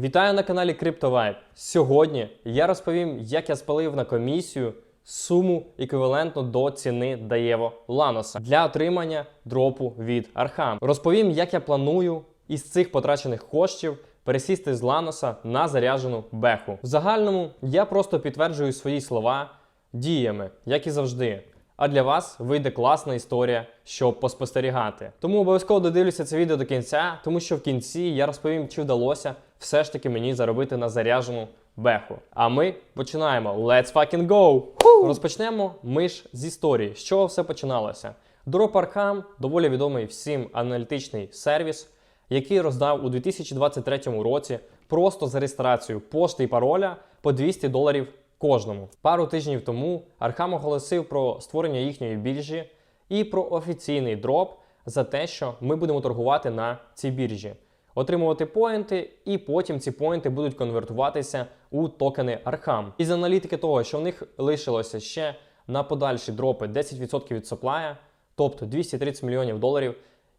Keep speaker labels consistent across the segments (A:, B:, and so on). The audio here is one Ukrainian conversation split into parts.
A: Вітаю на каналі CryptoVibe. Сьогодні я розповім, як я спалив на комісію суму еквівалентну до ціни Даєво Ланоса для отримання дропу від Архам. Розповім, як я планую із цих потрачених коштів пересісти з Ланоса на заряджену беху. В загальному я просто підтверджую свої слова діями, як і завжди. А для вас вийде класна історія, щоб поспостерігати. Тому обов'язково додивлюся це відео до кінця, тому що в кінці я розповім, чи вдалося все ж таки мені заробити на заряджену беху. А ми починаємо. Let's fucking go! Розпочнемо ми ж з історії. З чого все починалося? Drop Arkham – доволі відомий всім аналітичний сервіс, який роздав у 2023 році просто за реєстрацію пошти і пароля по 200 доларів кожному. Пару тижнів тому Архам оголосив про створення їхньої біржі і про офіційний дроп за те, що ми будемо торгувати на цій біржі, отримувати поінти, і потім ці поінти будуть конвертуватися у токени Архам. Із аналітики того, що в них лишилося ще на подальші дропи 10% від соплая, тобто 230 мільйонів доларів.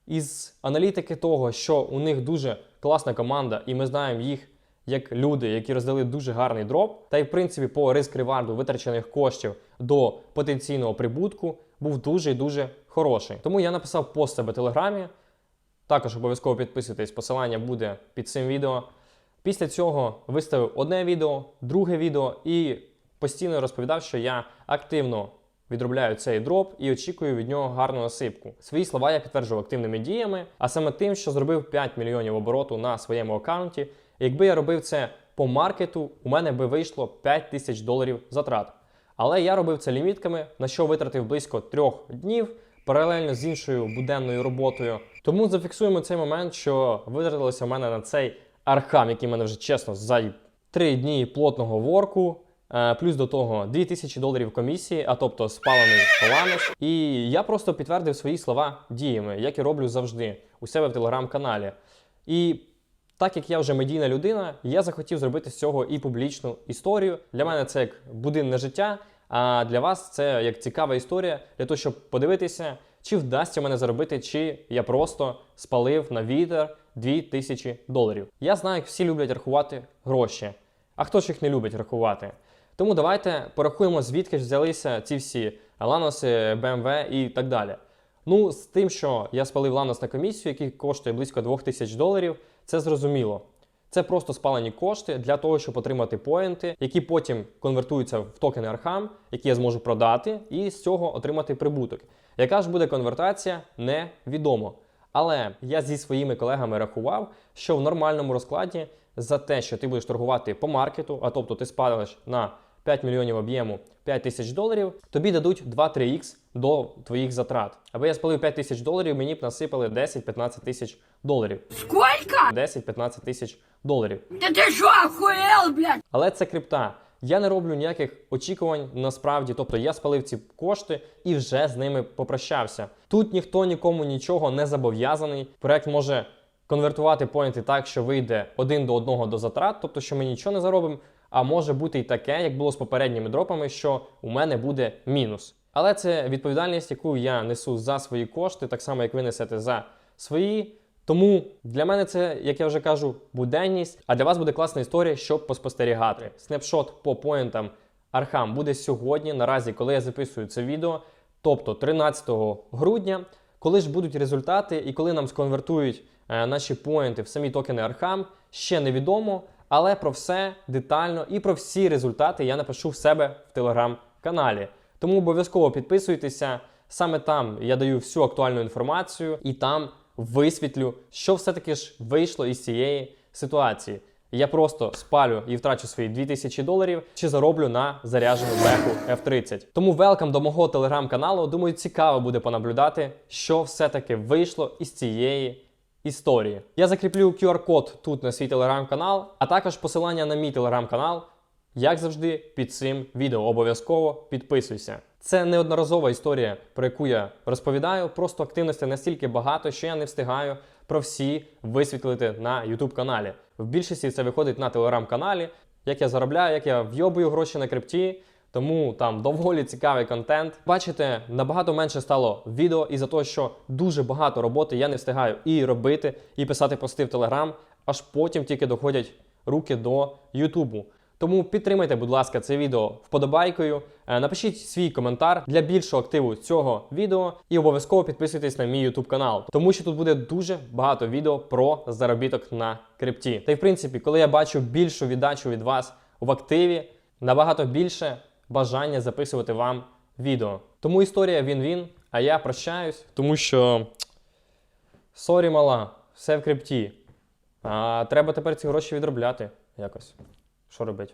A: Із аналітики того, що у них дуже класна команда, і ми знаємо їх як люди, які роздали дуже гарний дроп, та й в принципі по риск реварду витрачених коштів до потенційного прибутку був дуже і дуже хороший. Тому я написав пост себе в телеграмі. Також обов'язково підписуйтесь, посилання буде під цим відео. Після цього виставив одне відео, друге відео і постійно розповідав, що я активно відробляю цей дроп і очікую від нього гарну насипку. Свої слова я підтверджував активними діями, а саме тим, що зробив 5 мільйонів обороту на своєму аккаунті. Якби я робив це по маркету, у мене би вийшло 5 тисяч доларів затрат. Але я робив це лімітками, на що витратив близько трьох днів паралельно з іншою буденною роботою. Тому зафіксуємо цей момент, що витратилося в мене на цей архам, який в мене вже чесно за три дні плотного ворку. Е, Плюс до того 2000 доларів комісії, а тобто спалений ланос. І я просто підтвердив свої слова діями, як і роблю завжди у себе в телеграм-каналі. І так як я вже медійна людина, я захотів зробити з цього і публічну історію. Для мене це як будинне життя, а для вас це як цікава історія для того, щоб подивитися, чи вдасться мене заробити, чи я просто спалив на вітер 2000 доларів. Я знаю, як всі люблять рахувати гроші. А хто ж їх не любить рахувати? Тому давайте порахуємо, звідки ж взялися ці всі ланоси, BMW і так далі. Ну, з тим, що я спалив ланос на комісію, який коштує близько 2000 доларів, це зрозуміло. Це просто спалені кошти для того, щоб отримати поінти, які потім конвертуються в токени Архам, які я зможу продати, і з цього отримати прибуток. Яка ж буде конвертація, невідомо. Але я зі своїми колегами рахував, що в нормальному розкладі за те, що ти будеш торгувати по маркету, а тобто ти спалиш на 5 мільйонів об'єму 5 тисяч доларів, тобі дадуть 2-3х до твоїх затрат. Аби я спалив 5 тисяч доларів, мені б насипали 10-15 тисяч доларів.
B: Сколько?
A: 10-15 тисяч доларів.
B: Да ты что, охуел, блядь?
A: Але це крипта. Я не роблю ніяких очікувань насправді. Тобто я спалив ці кошти і вже з ними попрощався. Тут ніхто нікому нічого не зобов'язаний. Проект може конвертувати поінти так, що вийде один до одного до затрат, тобто що ми нічого не заробимо. А може бути і таке, як було з попередніми дропами, що у мене буде мінус. Але це відповідальність, яку я несу за свої кошти, так само як ви несете за свої. Тому для мене це, як я вже кажу, буденність. А для вас буде класна історія, щоб поспостерігати. Снапшот по поінтам Архам буде сьогодні, наразі, коли я записую це відео, тобто 13 грудня. Коли ж будуть результати і коли нам сконвертують е, наші поінти в самі токени Архам, ще невідомо. Але про все детально і про всі результати я напишу в себе в телеграм-каналі. Тому обов'язково підписуйтеся. Саме там я даю всю актуальну інформацію і там висвітлю, що все-таки ж вийшло із цієї ситуації. Я просто спалю і втрачу свої 2000 доларів чи зароблю на заряджену беху F30. Тому велкам до мого телеграм-каналу. Думаю, цікаво буде понаблюдати, що все-таки вийшло із цієї історії. Я закріплю QR-код тут на свій телеграм-канал, а також посилання на мій телеграм-канал, як завжди, під цим відео. Обов'язково підписуйся. Це неодноразова історія, про яку я розповідаю. Просто активності настільки багато, що я не встигаю про всі висвітлити на YouTube каналі. В більшості це виходить на телеграм-каналі, як я заробляю, як я вйобую гроші на крипті. Тому там доволі цікавий контент. Бачите, набагато менше стало відео із-за того, що дуже багато роботи я не встигаю і робити, і писати пости в Телеграм, аж потім тільки доходять руки до Ютубу. Тому підтримайте, будь ласка, це відео вподобайкою. Е, Напишіть свій коментар для більшого активу цього відео і обов'язково підписуйтесь на мій YouTube канал, тому що тут буде дуже багато відео про заробіток на крипті. Та й в принципі, коли я бачу більшу віддачу від вас в активі, набагато більше бажання записувати вам відео. Тому історія він-він, а я прощаюсь, тому що сорі, мала, все в крипті. А треба тепер ці гроші відробляти якось. Що робити?